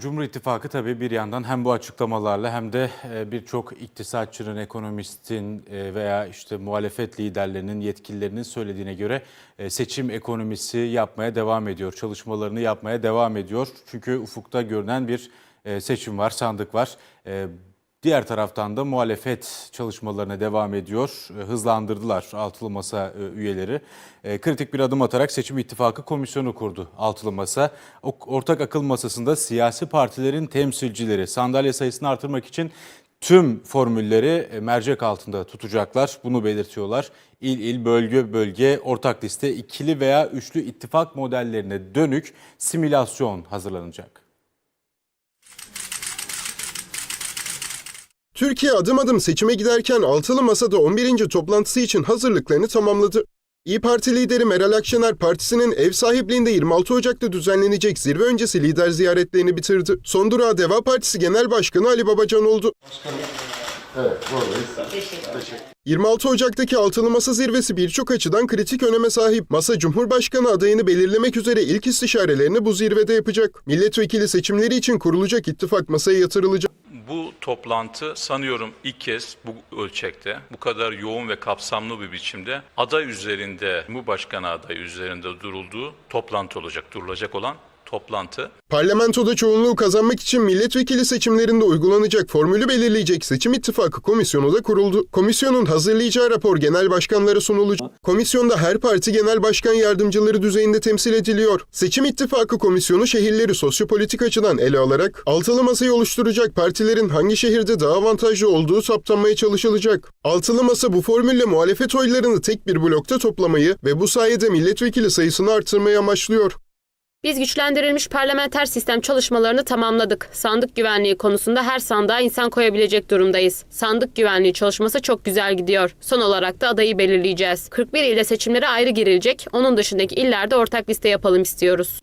Cumhur İttifakı tabii bir yandan hem bu açıklamalarla hem de e, birçok iktisatçının, ekonomistin e, veya işte muhalefet liderlerinin, yetkililerinin söylediğine göre e, seçim ekonomisi yapmaya devam ediyor. Çalışmalarını yapmaya devam ediyor. Çünkü ufukta görünen bir seçim var, sandık var. Diğer taraftan da muhalefet çalışmalarına devam ediyor. E, Hızlandırdılar altılı masa e, üyeleri. E, Kritik bir adım atarak seçim ittifakı komisyonu kurdu altılı masa. Ortak akıl masasında siyasi partilerin temsilcileri sandalye sayısını artırmak için tüm formülleri mercek altında tutacaklar. Bunu belirtiyorlar. İl il, bölge bölge, ortak liste, ikili veya üçlü ittifak modellerine dönük simülasyon hazırlanacak. Türkiye adım adım seçime giderken Altılı Masa'da 11. toplantısı için hazırlıklarını tamamladı. İyi Parti lideri Meral Akşener partisinin ev sahipliğinde 26 Ocak'ta düzenlenecek zirve öncesi lider ziyaretlerini bitirdi. Son durağı Deva Partisi Genel Başkanı Ali Babacan oldu. 26 Ocak'taki Altılı Masa zirvesi birçok açıdan kritik öneme sahip. Masa Cumhurbaşkanı adayını belirlemek üzere ilk istişarelerini bu zirvede yapacak. Milletvekili seçimleri için kurulacak ittifak masaya yatırılacak. Bu toplantı sanıyorum ilk kez bu ölçekte, bu kadar yoğun ve kapsamlı bir biçimde aday üzerinde, Cumhurbaşkanı adayı üzerinde durulduğu toplantı olacak, durulacak olan toplantı. Parlamentoda çoğunluğu kazanmak için milletvekili seçimlerinde uygulanacak formülü belirleyecek Seçim İttifakı Komisyonu da kuruldu. Komisyonun hazırlayacağı rapor genel başkanlara sunulacak. Komisyonda her parti genel başkan yardımcıları düzeyinde temsil ediliyor. Seçim İttifakı Komisyonu şehirleri sosyopolitik açıdan ele alarak altılı masayı oluşturacak partilerin hangi şehirde daha avantajlı olduğu saptanmaya çalışılacak. Altılı masa bu formülle muhalefet oylarını tek bir blokta toplamayı ve bu sayede milletvekili sayısını artırmayı amaçlıyor. Biz güçlendirilmiş parlamenter sistem çalışmalarını tamamladık. Sandık güvenliği konusunda her sandığa insan koyabilecek durumdayız. Sandık güvenliği çalışması çok güzel gidiyor. Son olarak da adayı belirleyeceğiz. 41 ilde seçimlere ayrı girilecek. Onun dışındaki illerde ortak liste yapalım istiyoruz.